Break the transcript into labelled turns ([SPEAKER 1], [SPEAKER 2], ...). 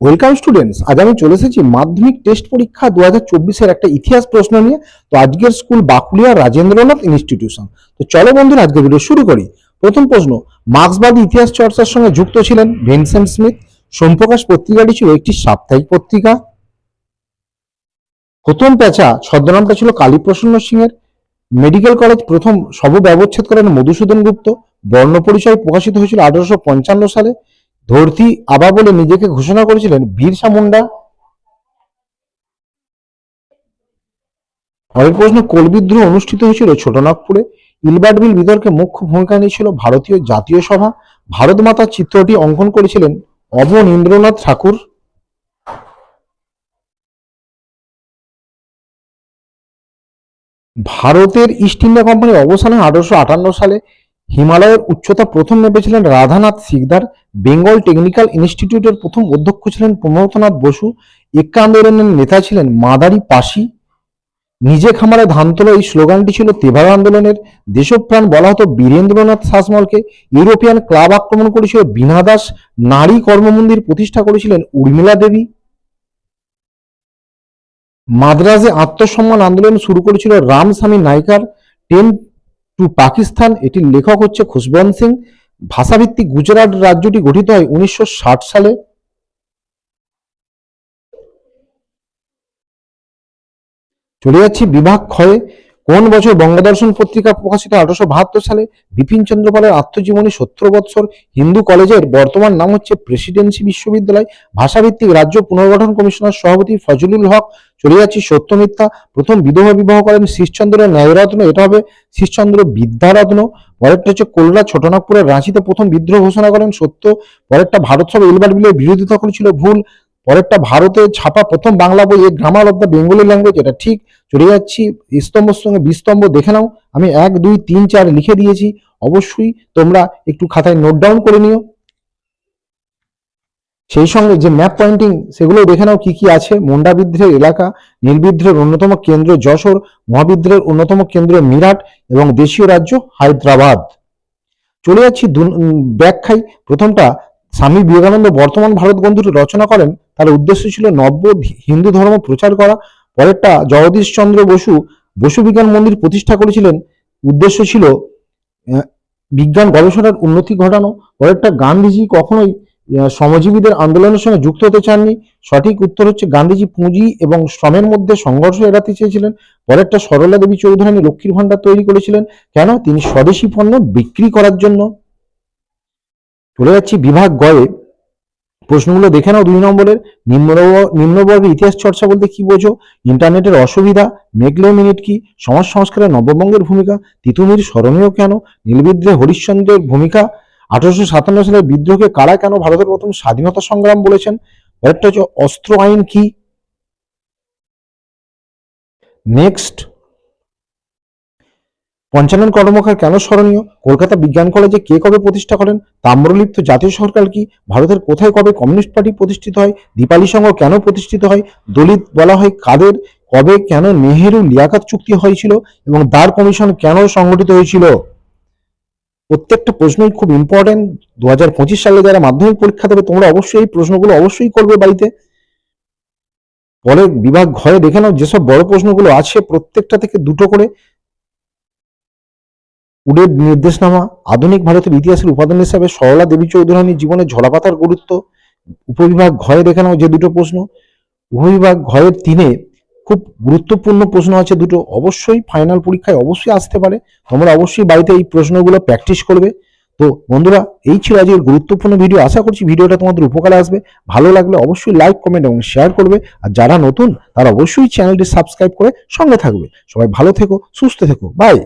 [SPEAKER 1] Welcome students আজ আমি চলে এসেছি মাধ্যমিক টেস্ট পরীক্ষা দু হাজার চব্বিশের একটা ইতিহাস প্রশ্ন নিয়ে। তো আজকের স্কুল বাকুলিয়া রাজেন্দ্রনাথ ইনস্টিটিউশন তো চলো বন্ধুরা আজকে ভিডিও শুরু করি। প্রথম প্রশ্ন, মার্ক্সবাদী ইতিহাস চর্চার সঙ্গে যুক্ত ছিলেন ভিনসেন্ট স্মিথ। সোমপ্রকাশ পত্রিকাটি ছিল একটি সাপ্তাহিক পত্রিকা। প্রথম পেঁচা ছদ্মনামটা ছিল কালীপ্রসন্ন সিং এর মেডিকেল কলেজ প্রথম সব ব্যবচ্ছেদ করেন মধুসূদন গুপ্ত। বর্ণ পরিচয় প্রকাশিত হয়েছিল আঠারোশো পঞ্চান্ন সালে। ধরতি আবা বলে নিজেকে ঘোষণা করেছিলেন বীরসা মুন্ডা? পরের প্রশ্ন, কোল বিদ্রোহ অনুষ্ঠিত হয়েছিল ছোটনাগপুরে। ইলবার্ট বিল বিতর্কে মুখ্য ভূমিকা নিয়েছিল ভারতীয় জাতীয় সভা। ভারত মাতার চিত্রটি অঙ্কন করেছিলেন অবনীন্দ্রনাথ ঠাকুর। ভারতের ইস্ট ইন্ডিয়া কোম্পানির অবসানে আঠারোশো সালে হিমালয়ের উচ্চতা প্রথম মেপেছিলেন রাধানাথ সিকদার, বেঙ্গল টেকনিক্যাল ইনস্টিটিউটের প্রথম অধ্যক্ষ ছিলেন প্রমথনাথ বসু, এক্কা আন্দোলনের নেতা ছিলেন মাদারি পাশি। নিজে খামারে ধান তোলো এই স্লোগানটি ছিল তেভাগা আন্দোলনের। দেশপ্রাণ বলা হতো বীরেন্দ্রনাথ শাসমলকে। ইউরোপিয়ান ক্লাব আক্রমণ করেছিল বীণা দাস। নারী কর্মমন্দির প্রতিষ্ঠা করেছিলেন উর্মিলা দেবী। মাদ্রাজে আত্মসম্মান আন্দোলন শুরু করেছিল রামস্বামী নাইকার। টেন টু পাকিস্তান, এটির লেখক হচ্ছে খুশবন্ত সিং। ভাষাভিত্তিক গুজরাট রাজ্যটি গঠিত হয় উনিশশো ষাট সালে। চলে যাচ্ছি বিভাগ ক্ষয়ে। কোন বছর বঙ্গদর্শন পত্রিকা প্রকাশিত আঠারোশো বাহাত্তর সালে বিপিন চন্দ্রপালের আত্মজীবনী সত্তর বৎসর হিন্দু কলেজের বর্তমান নাম হচ্ছে প্রেসিডেন্সি বিশ্ববিদ্যালয়, ভাষাভিত্তিক রাজ্য পুনর্গঠন কমিশনার সভাপতি ফজলুল হক, চলে যাচ্ছি সত্য মিথ্যা। প্রথম বিধবা বিবাহ করেন শীষচন্দ্র ন্যায়রত্ন, এটা হবে শীষচন্দ্র বিদ্যারত্ন। পরেরটা হচ্ছে কলরা ছোটনাগপুরের রাঁচিতে প্রথম বিদ্রোহ ঘোষণা করেন সত্য। পরেরটা ভারত সভা ইলবার্ট বিলের বিরোধিতা করেছিল ভুল। পরেরটা ভারতে ছাপা প্রথম বাংলা বই, a grammar of the Bengali language এটা ঠিক। চলে যাচ্ছি স্তম্ভর সঙ্গে বিস্তম্ভ দেখে নাও। আমি এক, দুই, তিন, চার লিখে দিয়েছি। অবশ্যই তোমরা একটু খাতায় নোট ডাউন করে নিও। সেই সঙ্গে যে ম্যাপ পয়েন্টিং সেগুলো দেখে নাও কি কি আছে। মুন্ডা বিদ্রোহের এলাকা, নীল বিদ্রোহের অন্যতম কেন্দ্র যশোর, মহাবিদ্রোহের অন্যতম কেন্দ্র মিরাট এবং দেশীয় রাজ্য হায়দ্রাবাদ। চলে যাচ্ছি ব্যাখ্যায়। প্রথমটা স্বামী বিবেকানন্দ বর্তমান ভারত গ্রন্থটি রচনা করেন। তার উদ্দেশ্য ছিল নব্য হিন্দু ধর্ম প্রচার করা। পরেরটা জগদীশ চন্দ্র বসু বসু বিজ্ঞান মন্দির প্রতিষ্ঠা করেছিলেন। উদ্দেশ্য ছিল বিজ্ঞান গবেষণার উন্নতি ঘটানো। পরেরটা গান্ধীজি কখনোই শ্রমজীবীদের আন্দোলনের সঙ্গে যুক্ত হতে চাননি। সঠিক উত্তর হচ্ছে গান্ধীজি পুঁজি এবং শ্রমের মধ্যে সংঘর্ষ এড়াতে চেয়েছিলেন। পরেরটা সরলা দেবী চৌধুরানী লক্ষ্মীর ভাণ্ডার তৈরি করেছিলেন। কেন? তিনি স্বদেশী পণ্য বিক্রি করার জন্য। চলে যাচ্ছি বিভাগ গয়ে। প্রশ্নগুলো দেখে নাও দুই নম্বরের। নিম্ন নিম্নবর্গের ইতিহাস চর্চা বলতে কি বোঝো? ইন্টারনেটের অসুবিধা, মেঘলে মিনিট কি? সমাজ সংস্কারে নববঙ্গের ভূমিকা, তিতুমির স্মরণীয় কেন? নীলবিদ্রোহে হরিশ্চন্দ্রের ভূমিকা, আঠারোশো সাতান্ন সালের বিদ্রোহকে কারা কেন ভারতের প্রথম স্বাধীনতা সংগ্রাম বলেছেন? পরেরটা হচ্ছে অস্ত্র আইন কি? নেক্সট পঞ্চানন কর্মকার কেন স্মরণীয়? কলকাতা বিজ্ঞান কলেজে কে কবে প্রতিষ্ঠা করেন? তাম্রলিপ্ত জাতীয় সরকার কি ভারতের কোথায় কবে কমিউনিস্ট পার্টি প্রতিষ্ঠিত হয়? দীপালি সংঘ কেন প্রতিষ্ঠিত হয়? দলিত বলা হয় কাদের? কবে কেন নেহেরু লিয়াকাত চুক্তি হয়েছিল? এবং দার কমিশন কেন সংগঠিত হয়েছিল? প্রত্যেকটা প্রশ্নই খুব ইম্পর্টেন্ট দু হাজার পঁচিশ সালে যারা মাধ্যমিক পরীক্ষা দেবে, তোমরা অবশ্যই এই প্রশ্নগুলো অবশ্যই করবে বাড়িতে। পরে বিভাগ ঘরে দেখে নাও, যেসব বড় প্রশ্নগুলো আছে প্রত্যেকটা থেকে দুটো করে। উডের নির্দেশনামা আধুনিক ভারতের ইতিহাসের উপাদান হিসাবে সরলা দেবী চৌধুরানীর জীবনে ঝোলাপাতার গুরুত্ব, উপবিভাগ ঘরে দেখে নাও যে দুটো প্রশ্ন, উপবিভাগ ঘরের তিনে খুব গুরুত্বপূর্ণ প্রশ্ন আছে দুটো, অবশ্যই ফাইনাল পরীক্ষায় অবশ্যই আসতে পারে, তোমরা অবশ্যই বাড়িতে এই প্রশ্নগুলো প্র্যাকটিস করবে। তো বন্ধুরা, এই ছিল আজকের গুরুত্বপূর্ণ ভিডিও আশা করছি ভিডিওটা তোমাদের উপকারে আসবে, ভালো লাগলে অবশ্যই লাইক কমেন্ট এবং শেয়ার করবে, আর যারা নতুন, তারা অবশ্যই চ্যানেলটি সাবস্ক্রাইব করে সঙ্গে থাকবে। সবাই ভালো থেকো, সুস্থ থেকো বাই